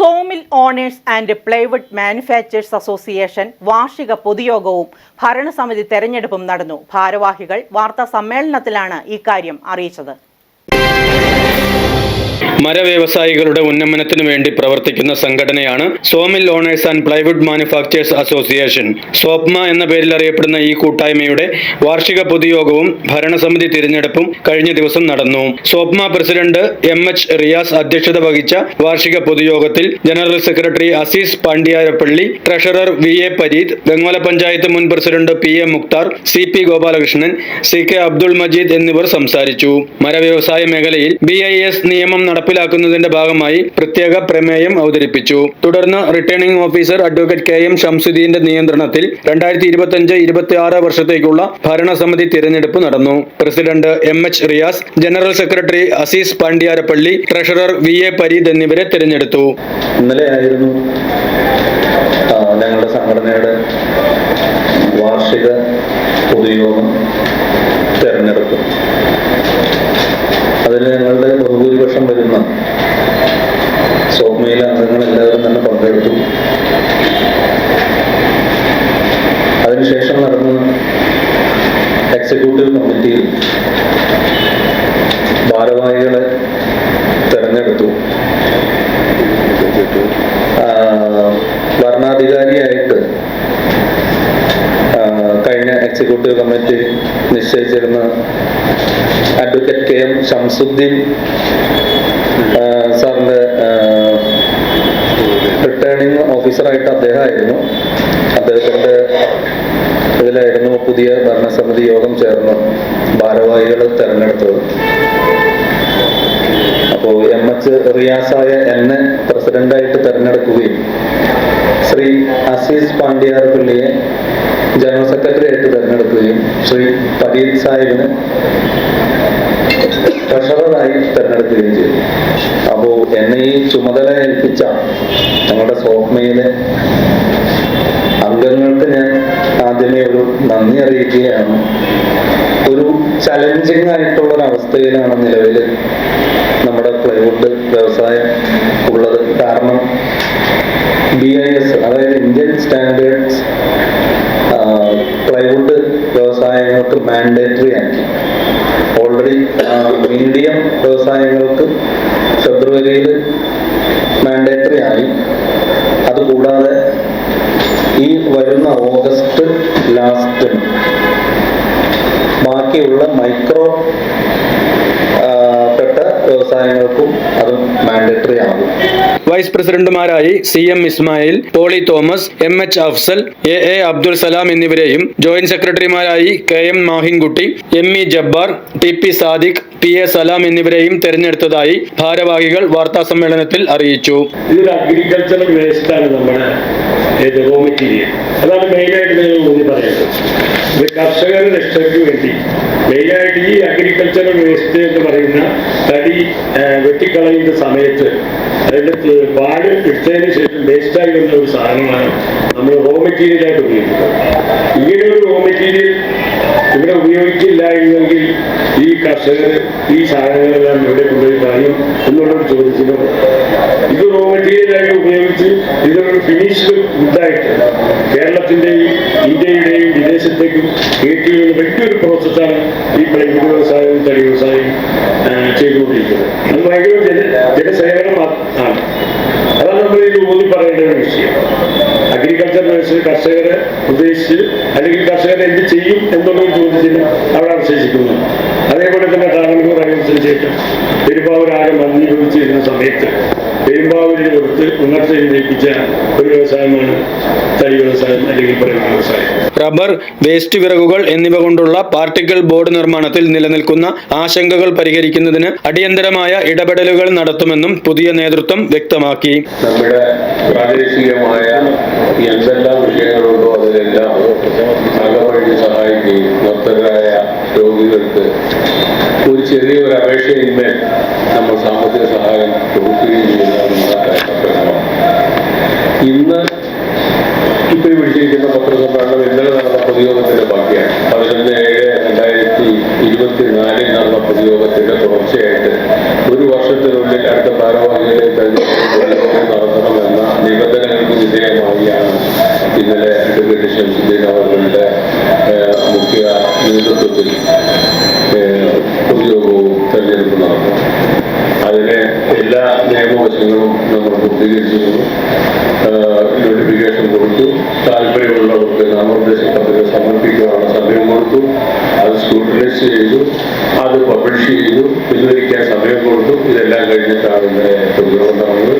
Sawmill owners and plywood manufacturers association വാർഷിക പൊതുയോഗവും ഭരണസമിതി തെരഞ്ഞെടുപ്പും നടന്നു. ഭാരവാഹികൾ വാർത്താ സമ്മേളനത്തിലാണ് ഇക്കാര്യം അറിയിച്ചത്. മരവ്യവസായികളുടെ ഉന്നമനത്തിനു വേണ്ടി പ്രവർത്തിക്കുന്ന സംഘടനയാണ് sawmill owners and plywood manufacturers association. Swapna എന്ന പേരിൽ അറിയപ്പെടുന്ന ഈ കൂട്ടായ്മയുടെ വാർഷിക പൊതുയോഗവും ഭരണസമിതി തിരഞ്ഞെടുപ്പും കഴിഞ്ഞ ദിവസം നടന്നു. Swapna president M H Riyas അധ്യക്ഷത വഹിച്ച വാർഷിക പൊതുയോഗത്തിൽ general secretary Azeez Pandyarappally treasurer V A Pareed Vengola panchayat മുൻ president P A Mukthar C P Gopalakrishnan C K Abdul Majeed എന്നിവർ സംസാരിച്ചു. മരവ്യവസായ മേഖലയിൽ ബി നിയമം നടപ്പിലാക്കുന്നതിന്റെ ഭാഗമായി പ്രത്യേക പ്രമേയം അവതരിപ്പിച്ചു. തുടർന്ന് returning officer advocate K M ഷംസുദ്ദീന്റെ നിയന്ത്രണത്തിൽ രണ്ടായിരത്തി ഇരുപത്തിയഞ്ച് ഇരുപത്തി ആറ് വർഷത്തേക്കുള്ള ഭരണസമിതി തിരഞ്ഞെടുപ്പ് നടന്നു. President M H Riyas general secretary Azeez Pandyarappally treasurer V A Pareed എന്നിവരെ തിരഞ്ഞെടുത്തു. ഇന്നലെയായിരുന്നു ആയിരുന്നു ഞങ്ങളുടെ സംഘടനയുടെ വാർഷിക പൊതുയോഗം തെരഞ്ഞെടുപ്പ്. അതിൽ ഞങ്ങളുടെ ബഹുഭൂരിപക്ഷം വരുന്ന സ്വപ്നയിലെ അംഗങ്ങൾ എല്ലാവരും തന്നെ പങ്കെടുത്തു. അതിനുശേഷം നടന്ന എക്സിക്യൂട്ടീവ് കമ്മിറ്റിയിൽ ഭാരവാഹികളെ തെരഞ്ഞെടുത്തു ആഹ് ഭരണാധികാരിയായിട്ട് ആഹ് കഴിഞ്ഞ എക്സിക്യൂട്ടീവ് കമ്മിറ്റി നിശ്ചയിച്ചിരുന്ന അഡ്വക്കേറ്റ് കെ എം ഷംസുദ്ദീൻ സാറിന്റെ റിട്ടേണിംഗ് ഓഫീസറായിട്ട് അദ്ദേഹമായിരുന്നു. അദ്ദേഹത്തിന്റെ ഇതിലായിരുന്നു പുതിയ ഭരണസമിതി യോഗം ചേർന്ന് ഭാരവാഹികൾ തെരഞ്ഞെടുത്തത്. അപ്പോൾ എം എച്ച് റിയാസായ എന്നെ പ്രസിഡന്റായിട്ട് തെരഞ്ഞെടുക്കുകയും ശ്രീ അസീസ് പാണ്ഡ്യാർപിള്ളിയെ ജനറൽ സെക്രട്ടറി ആയിട്ട് തെരഞ്ഞെടുക്കുകയും ശ്രീ പരീത് സാഹിബിനെ ട്രഷററായി തെരഞ്ഞെടുക്കുകയും ചെയ്തു. അപ്പോൾ എന്നെ ഈ ചുമതല ഏൽപ്പിച്ച ഞങ്ങളുടെ സ്വപ്നയിലെ അംഗങ്ങൾക്ക് ഞാൻ ആദ്യമേ ഒരു നന്ദി അറിയിക്കുകയാണ്. ഒരു ചലഞ്ചിങ് ആയിട്ടുള്ള ഒരു അവസ്ഥയിലാണ് നിലവിൽ നമ്മുടെ പ്ലൈവുഡ് വ്യവസായം ഉള്ളത്. കാരണം ബാക്കിയുള്ള മൈക്രോ പെട്ട വ്യവസായങ്ങൾക്കും അത് മാൻഡേറ്ററി ആകും vice പ്രസിഡന്റുമാരായി C M Ismail Poly Thomas M H Afsal A A Abdul Salam എന്നിവരെയും joint സെക്രട്ടറിമാരായി K M Mahinkutty M E Jabbar T P Sadiq P A Salam എന്നിവരെയും തെരഞ്ഞെടുത്തതായി ഭാരവാഹികൾ വാർത്താ സമ്മേളനത്തിൽ അറിയിച്ചു. ഇതൊരു അഗ്രികൾച്ചറൽ വേസ്റ്റ് ആണ് നമ്മുടെ ഏത് റോ മെറ്റീരിയൽ അതാണ് മെയിനായിട്ട് നിങ്ങൾ ഊന്നി പറയുന്നത്. ഇത് കർഷകരുടെ രക്ഷയ്ക്ക് വേണ്ടി മെയിനായിട്ട് ഈ അഗ്രികൾച്ചറൽ വേസ്റ്റ് എന്ന് പറയുന്ന തടി വെട്ടിക്കളയുന്ന സമയത്ത് അതിന്റെ പാട് എടുത്തതിന് ശേഷം വേസ്റ്റായി വന്ന ഒരു സാധനമാണ് നമ്മൾ റോ മെറ്റീരിയലായിട്ട് ഉപയോഗിക്കുന്നത്. ഇങ്ങനെ ഒരു റോ മെറ്റീരിയൽ ഇവിടെ ഉപയോഗിച്ചില്ല എങ്കിൽ ഈ കർഷകർ ഈ സാധനങ്ങളെല്ലാം ഇവിടെ കൊണ്ടുപോയി കളയും എന്നുള്ളൊരു ചോദിച്ചത് ഇത് റോ മെറ്റീരിയലായി ഉപയോഗിച്ച് ഇതൊരു ഫിനിഷ്ഡ് ഫുഡായിട്ട് കേരളത്തിന്റെയും ഇന്ത്യയുടെയും വിദേശത്തേക്കും കയറ്റിയുള്ള വലിയൊരു പ്രോസസ്സാണ് ഈ പ്രകൃതി വ്യവസായവും തടി വ്യവസായവും ചെയ്തുകൊണ്ടിരിക്കുന്നത്. അത് ഭയങ്കര ജന ജനസേവനം ആണ്. അതാണ് നമ്മൾ ഇതിൽ ഊന്നി പറയേണ്ട ഒരു വിഷയം. അഗ്രികൾച്ചർ വേഴ്സ് കർഷകരെ ഉദ്ദേശിച്ച് അല്ലെങ്കിൽ കർഷകർ എന്ത് ചെയ്യും എന്നുള്ളൊരു ചോദ്യത്തിന് അവിടെ അവശേഷിക്കുന്നു. തന്നെ ശേഷം പെരുമ്പാവൂർ ആകെ മന്ദീഭവിച്ചിരുന്ന സമയത്ത് പെരുമ്പാവൂരിൽ കൊടുത്ത് ഉണർച്ച ലയിപ്പിച്ച ഒരു വ്യവസായമാണ് തടി വ്യവസായം അല്ലെങ്കിൽ പറയുന്ന വ്യവസായം. റബ്ബർ വേസ്റ്റ് വിറകുകൾ എന്നിവ കൊണ്ടുള്ള പാർട്ടിക്കിൾ ബോർഡ് നിർമ്മാണത്തിൽ നിലനിൽക്കുന്ന ആശങ്കകൾ പരിഹരിക്കുന്നതിന് അടിയന്തരമായ ഇടപെടലുകൾ നടത്തുമെന്നും പുതിയ നേതൃത്വം വ്യക്തമാക്കി. നമ്മുടെ പ്രാദേശികമായ എന്തെല്ലാം വിഷയങ്ങളുണ്ടോ അതിലെല്ലാം വഴി സഹായിക്കുകയും നിർത്തരായ രോഗികൾക്ക് ഒരു ചെറിയൊരു അപേക്ഷയിന്മേൽ നമ്മൾ സാമ്പത്തിക സഹായം കൊടുക്കുകയും ചെയ്യുന്ന ഇന്ന് ഇപ്പോൾ വിളിച്ചിരിക്കുന്ന പത്രസമ്മേളനം ഇന്നലെ നടന്ന പൊതുയോഗത്തിന്റെ ബാക്കിയാണ്. പതിനൊന്ന് ഏഴ് രണ്ടായിരത്തി ഇരുപത്തിനാലിൽ നടന്ന പൊതുയോഗത്തിന്റെ തുടർച്ചയായിട്ട് ഒരു വർഷത്തിനുള്ളിൽ അടുത്ത ഭാരവാഹികളെ തെരഞ്ഞെടുപ്പ് നടത്തണമെന്ന നിബന്ധനകൾക്ക് വിധേയമായാണ് ഇന്നലെ അഡ്വക്കേറ്റ് ഷംസുദ്ദീൻ അവരുടെ മുഖ്യ നേതൃത്വത്തിൽ പൊതുയോഗവും തെരഞ്ഞെടുപ്പ് നടക്കും. അതിനെ എല്ലാ നിയമവശങ്ങളും നമ്മൾ പൂർത്തീകരിച്ചിരുന്നു. നോട്ടിഫിക്കേഷൻ കൊടുത്തു. താല്പര്യമുള്ളവർക്ക് നാമനിർദ്ദേശ പത്രിക സമർപ്പിക്കാനുള്ള സമയം കൊടുത്തു. അത് സ്ക്രൂട്ടനൈസ് ചെയ്തു. അത് പബ്ലിഷ് ചെയ്തു. പിൻവലിക്കാൻ സമയം കൊടുത്തു. ഇതെല്ലാം കഴിഞ്ഞിട്ടാണ് ഇന്നലെ പൊതുയോഗം നടന്നത്.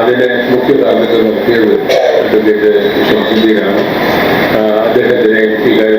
അതിന് മുഖ്യ കാരണത്തിൽ നിർത്തിയത് അഡ്വക്കേറ്റ് ഷംസുദ്ദീനാണ് ആ, അദ്ദേഹത്തിന് അറിയിക്കുകയാണ്